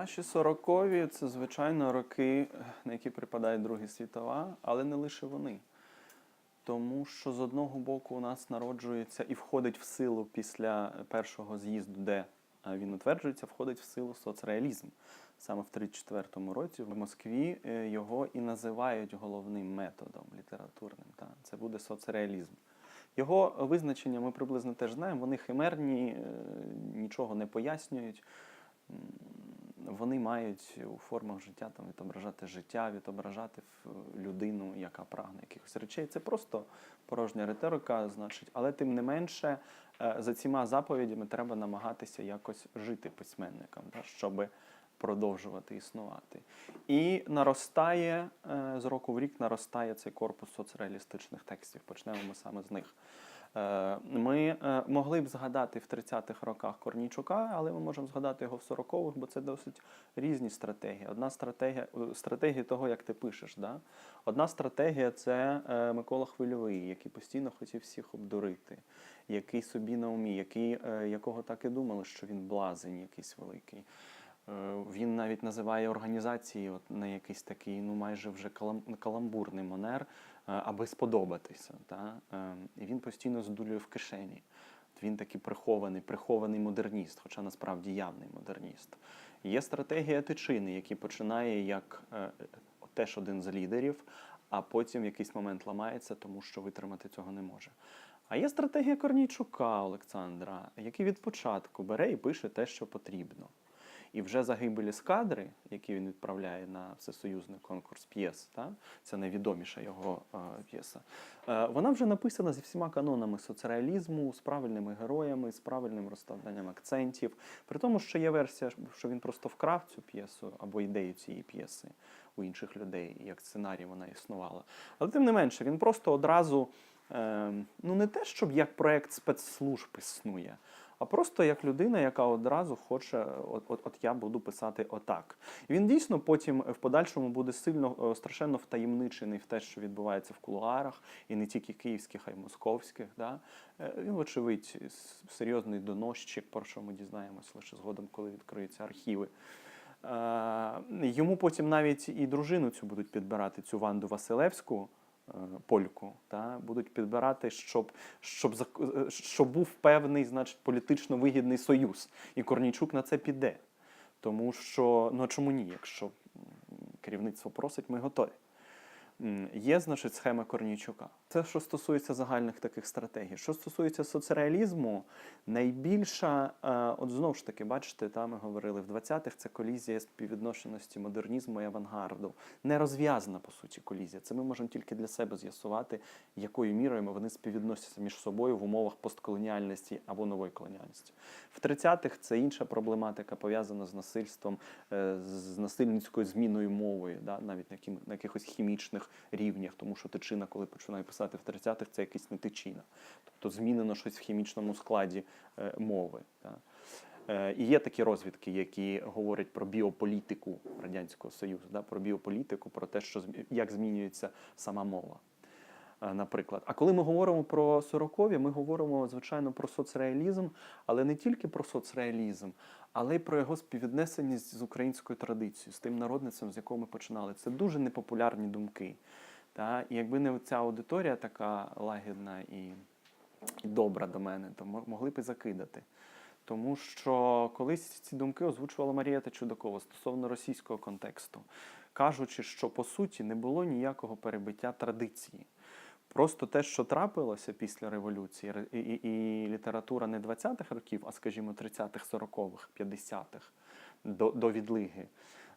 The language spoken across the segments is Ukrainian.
Наші сорокові це, звичайно, роки, на які припадає Друга світова, але не лише вони. Тому що з одного боку у нас народжується і входить в силу після першого з'їзду, де е, він утверджується, входить в силу соцреалізм. Саме в 1934 році в Москві е, його і називають головним методом літературним. Та? Це буде соцреалізм. Його визначення ми приблизно теж знаємо. Вони химерні, е, нічого не пояснюють. Вони мають у формах життя там відображати життя, відображати людину, яка прагне якихось речей. Це просто порожня риторика, значить, але тим не менше е, за цими заповідями треба намагатися якось жити письменникам, да, щоб продовжувати існувати. І наростає е, з року в рік наростає цей корпус соцреалістичних текстів. Почнемо ми саме з них. Е, Ми е, могли б згадати в 30-х роках Корнійчука, але ми можемо згадати його в 40-х, бо це досить різні стратегії. Одна стратегія е, стратегія того, як ти пишеш. Да? Одна стратегія це Микола Хвильовий, який постійно хотів всіх обдурити, який собі на умі, який, якого так і думали, що він блазень якийсь великий. Він навіть називає організації от на якийсь такий, ну майже вже калам- каламбурний манер, аби сподобатися. Та? Е, І він постійно з дулею в кишені. Він такий прихований, прихований модерніст, хоча насправді явний модерніст. Є стратегія Тичини, який починає як е, теж один з лідерів, а потім в якийсь момент ламається, тому що витримати цього не може. А є стратегія Корнійчука Олександра, який від початку бере і пише те, що потрібно. І вже загибель ескадри, які він відправляє на всесоюзний конкурс п'єс, це найвідоміша його е, п'єса. Е, вона вже написана зі всіма канонами соцреалізму, з правильними героями, з правильним розставлянням акцентів. При тому, що є версія, що він просто вкрав цю п'єсу або ідею цієї п'єси у інших людей, як сценарій вона існувала. Але тим не менше, він просто одразу, е, ну не те, щоб як проект спецслужб існує, а просто як людина, яка одразу хоче, от, от, от я буду писати отак. Він дійсно потім в подальшому буде сильно е, страшенно втаємничений в те, що відбувається в кулуарах, і не тільки київських, а й московських. Да? Е, Він, вочевидь, серйозний доносчик, про що ми дізнаємося лише згодом, коли відкриються архіви. Е, Йому потім навіть і дружину цю будуть підбирати, цю Ванду Василевську, польку, та, будуть підбирати, щоб, щоб, е, щоб був певний значить, політично вигідний союз. І Корнійчук на це піде. Тому що, ну чому ні? Якщо керівництво просить, ми готові. Є, значить, схема Корнійчука. Це що стосується загальних таких стратегій. Що стосується соцреалізму, найбільша, е, от знову ж таки, бачите, там ми говорили, в 20-х це колізія співвідношеності модернізму і авангарду. Не розв'язана, по суті, колізія. Це ми можемо тільки для себе з'ясувати, якою мірою вони співвідносяться між собою в умовах постколоніальності або нової колоніальності. В 30-х це інша проблематика, пов'язана з насильством, е, з насильницькою зміною мови, да, навіть на якихось хімічних рівнях, тому що тичина, коли починає писати в 30-х, це якась не тичина. Тобто змінено щось в хімічному складі е, мови. Е, І є такі розвідки, які говорять про біополітику Радянського Союзу, про біополітику, про те, що як змінюється сама мова. Е, Наприклад, а коли ми говоримо про сорокові, ми говоримо звичайно про соцреалізм, але не тільки про соцреалізм, але й про його співвіднесеність з українською традицією, з тим народництвом, з якого ми починали. Це дуже непопулярні думки. Та? І якби не ця аудиторія така лагідна і, і добра до мене, то могли б і закидати. Тому що колись ці думки озвучувала Марія Чудакова стосовно російського контексту, кажучи, що по суті не було ніякого перебиття традиції. Просто те, що трапилося після революції, і, і, і література не 20-х років, а скажімо, 30-х, 40-х, 50-х до, до відлиги.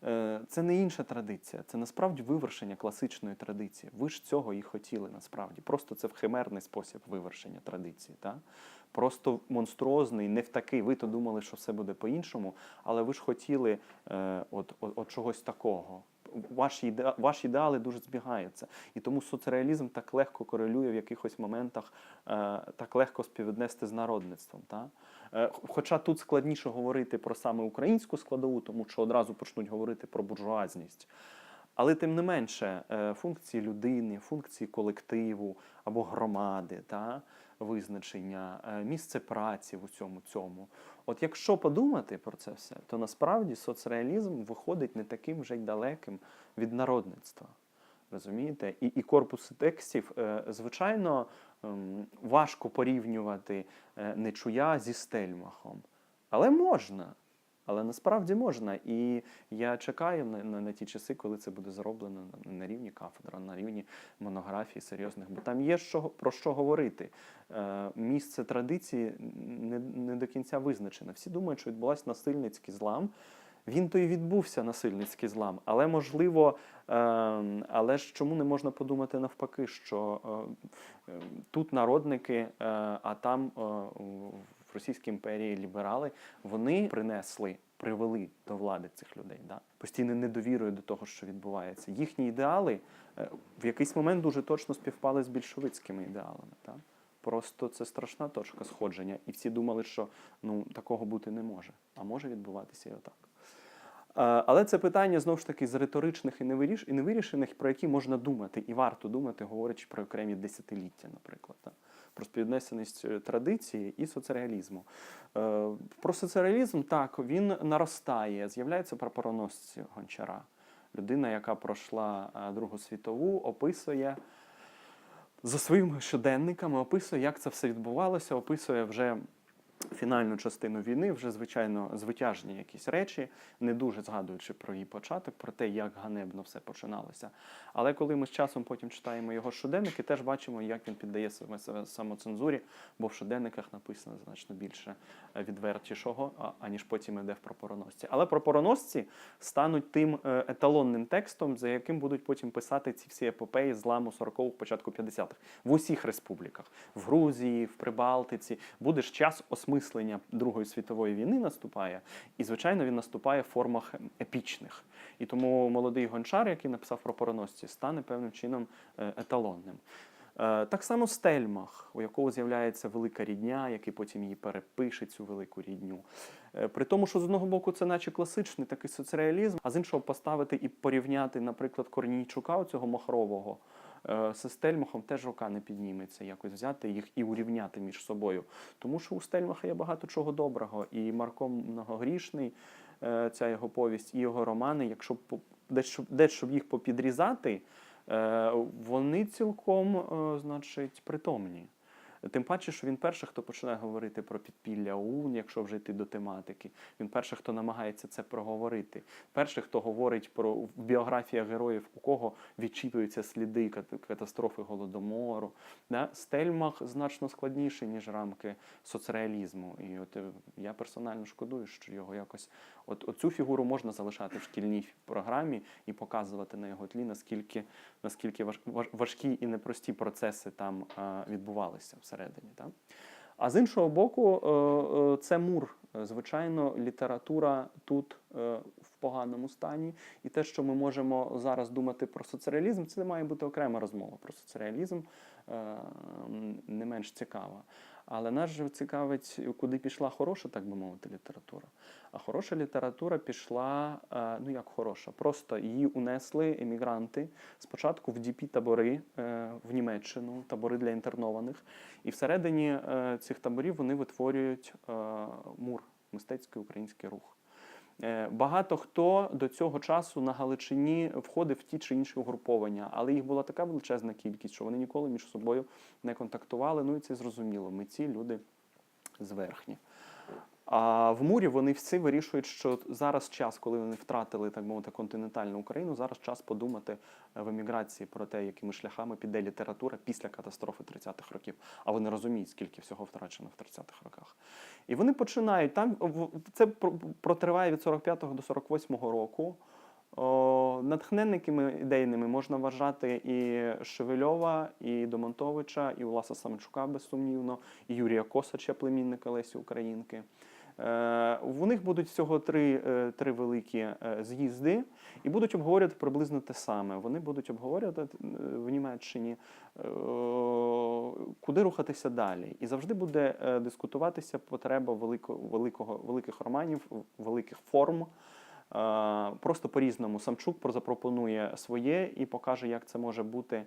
Е, Це не інша традиція, це насправді вивершення класичної традиції. Ви ж цього і хотіли насправді. Просто це в химерний спосіб вивершення традиції. Та? Просто монструозний, не в такий. Ви то думали, що все буде по-іншому, але ви ж хотіли е, от, от, от чогось такого. Ваші, іде, ваші ідеали дуже збігаються. І тому соцреалізм так легко корелює в якихось моментах, е, так легко співвіднести з народництвом. Та? Е, Хоча тут складніше говорити про саме українську складову, тому що одразу почнуть говорити про буржуазність. Але тим не менше, е, функції людини, функції колективу або громади, та, визначення, е, місце праці в усьому цьому. От якщо подумати про це все, то насправді соцреалізм виходить не таким вже й далеким від народництва. Розумієте? І, і корпуси текстів, е, звичайно, ем, важко порівнювати Нечуя зі Стельмахом. Але можна. Але насправді можна. І я чекаю на, на, на ті часи, коли це буде зроблено на, на рівні кафедра, на рівні монографій серйозних. Бо там є що, про що говорити. Е, місце традиції не, не до кінця визначено. Всі думають, що відбулася насильницький злам. Він то і відбувся насильницький злам, але можливо, е, але ж чому не можна подумати навпаки, що е, е, тут народники, а там в Російській імперії ліберали, вони принесли, привели до влади цих людей, да? постійно недовірою до того, що відбувається. Їхні ідеали е, в якийсь момент дуже точно співпали з більшовицькими ідеалами. Да? Просто це страшна точка сходження, і всі думали, що ну такого бути не може, а може відбуватися і отак. Е, Але це питання знову ж таки з риторичних і невиріш- і невирішених, про які можна думати, і варто думати, говорячи про окремі десятиліття, наприклад? Про співвіднесеність е, традиції і соцреалізму. Е, Про соцреалізм так він наростає, з'являються прапороносці гончара. Людина, яка пройшла е, Другу світову, описує за своїми щоденниками, описує, як це все відбувалося, описує вже фінальну частину війни, вже звичайно звитяжні якісь речі, не дуже згадуючи про її початок, про те, як ганебно все починалося. Але коли ми з часом потім читаємо його щоденники, теж бачимо, як він піддає себе самоцензурі, бо в щоденниках написано значно більше е, відвертішого, аніж потім іде в прапороносці. Але прапороносці стануть тим е, еталонним текстом, за яким будуть потім писати ці всі епопеї зламу 40-х, початку 50-х в усіх республіках, в Грузії, в Прибалтиці. Буде ж час осмислення Другої світової війни наступає, і звичайно він наступає в формах епічних. І тому молодий гончар, який написав про пороносці, стане певним чином е, еталонним. Е, Так само Стельмах, у якого з'являється велика рідня, який потім її перепише, цю велику рідню. Е, При тому, що з одного боку це наче класичний такий соцреалізм, а з іншого поставити і порівняти, наприклад, Корнійчука, цього махрового, з Стельмахом теж рука не підніметься, якось взяти їх і урівняти між собою. Тому що у Стельмаха є багато чого доброго, і Марко многогрішний, е, ця його повість, і його романи, якщо дещо, їх попідрізати, е, вони цілком, е, значить, притомні. Тим паче, що він перший, хто починає говорити про підпілля ОУН, якщо вже йти до тематики. Він перший, хто намагається це проговорити. Перший, хто говорить про в біографіях героїв, у кого відчитуються сліди катастрофи голодомору. Да? Стельмах значно складніший, ніж рамки соцреалізму. І от е, я персонально шкодую, що його якось от оцю фігуру можна залишати в шкільній програмі і показувати на його тлі, наскільки, наскільки важ, важ- важкі і непрості процеси там е, відбувалися всередині. Так? А з іншого боку, е, е, це мур. Звичайно, література тут е, поганому стані. І те, що ми можемо зараз думати про соцреалізм, це має бути окрема розмова про соцреалізм, е, не менш цікава. Але нас же цікавить, куди пішла хороша, так би мовити, література. А хороша література пішла, е, ну як хороша, просто її унесли емігранти спочатку в діпі табори е, в Німеччину, табори для інтернованих. І всередині цих таборів вони витворюють мур, мистецький український рух. Е, Багато хто до цього часу на Галичині входив в ті чи інші угруповання, але їх була така величезна кількість, що вони ніколи між собою не контактували. Ну і це зрозуміло. Ми ці люди зверхні. А в мурі вони всі вирішують, що зараз час, коли вони втратили так мовити континентальну Україну, зараз час подумати е, в еміграції про те, якими шляхами піде література після катастрофи 30-х років. А вони розуміють, скільки всього втрачено в 30-х роках. І вони починають там це про- протриває від 45-го до 48-го року. О, натхненниками ідейними можна вважати і Шевельова, і Домонтовича, і Уласа Самчука, безсумнівно, і Юрія Косача, племінника Лесі Українки. Е, У них будуть всього три, е, три великі е, з'їзди і будуть обговорювати приблизно те саме. Вони будуть обговорювати е, в Німеччині, е, куди рухатися далі. І завжди буде е, дискутуватися потреба великого, великого, великих романів, великих форм. Просто по-різному Самчук запропонує своє і покаже, як це може бути. Е,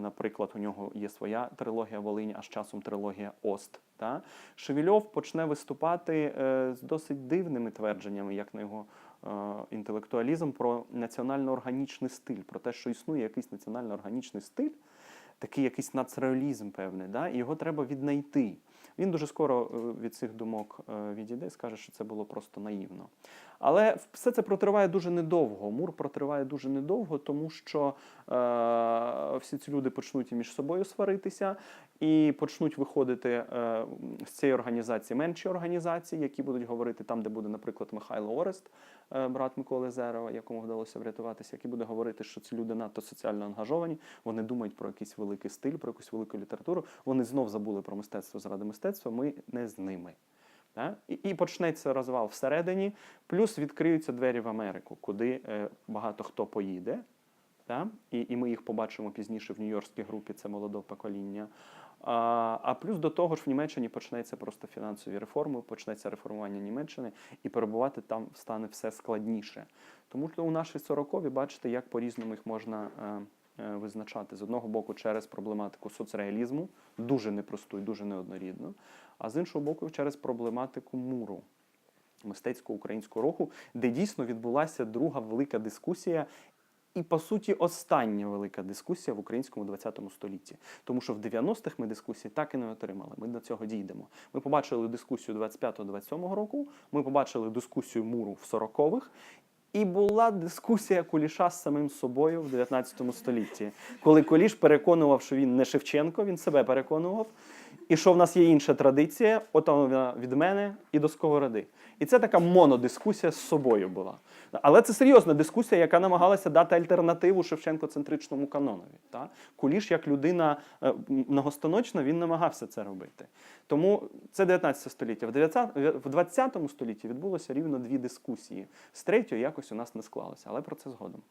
Наприклад, у нього є своя трилогія Волинь, а з часом трилогія Ост. Та? Шевільов почне виступати е, з досить дивними твердженнями, як на його е, інтелектуалізм, про національно-органічний стиль, про те, що існує якийсь національно-органічний стиль, такий якийсь нацреалізм певний, да? і його треба віднайти. Він дуже скоро від цих думок відійде і скаже, що це було просто наївно. Але все це протриває дуже недовго. Мур протриває дуже недовго, тому що е, всі ці люди почнуть між собою сваритися і почнуть виходити е, з цієї організації менші організації, які будуть говорити там, де буде, наприклад, Михайло Орест, е, брат Миколи Зерова, якому вдалося врятуватися, які буде говорити, що ці люди надто соціально ангажовані, вони думають про якийсь великий стиль, про якусь велику літературу. Вони знов забули про мистецтво заради мистецтва. Ми не з ними. І, і почнеться розвал всередині, плюс відкриються двері в Америку, куди е, багато хто поїде. Да? І, і ми їх побачимо пізніше в нью-йоркській групі, це молоде покоління. А, а плюс до того ж в Німеччині почнеться просто фінансові реформи, почнеться реформування Німеччини, і перебувати там стане все складніше. Тому що у нашій сорокові бачите, як по-різному їх можна е, визначати. З одного боку, через проблематику соцреалізму, дуже непросту і дуже неоднорідну, а з іншого боку, через проблематику муру. Мистецького українського руху, де дійсно відбулася друга велика дискусія, і по суті остання велика дискусія в українському 20 столітті. Тому що в 90-х ми дискусії так і не отримали. Ми до цього дійдемо. Ми побачили дискусію 25-27 року, ми побачили дискусію муру в 40-х, і була дискусія Куліша з самим собою в 19 столітті, коли Куліш переконував, що він не Шевченко, він себе переконував. І що в нас є інша традиція, от вона від мене і до сковороди. І це така монодискусія з собою була. Але це серйозна дискусія, яка намагалася дати альтернативу Шевченко-центричному канонові. Та? Куліш, як людина е, многостаночна, він намагався це робити. Тому це 19 століття. В 19 в 20 столітті відбулося рівно дві дискусії. З третьої якось у нас не склалося, але про це згодом.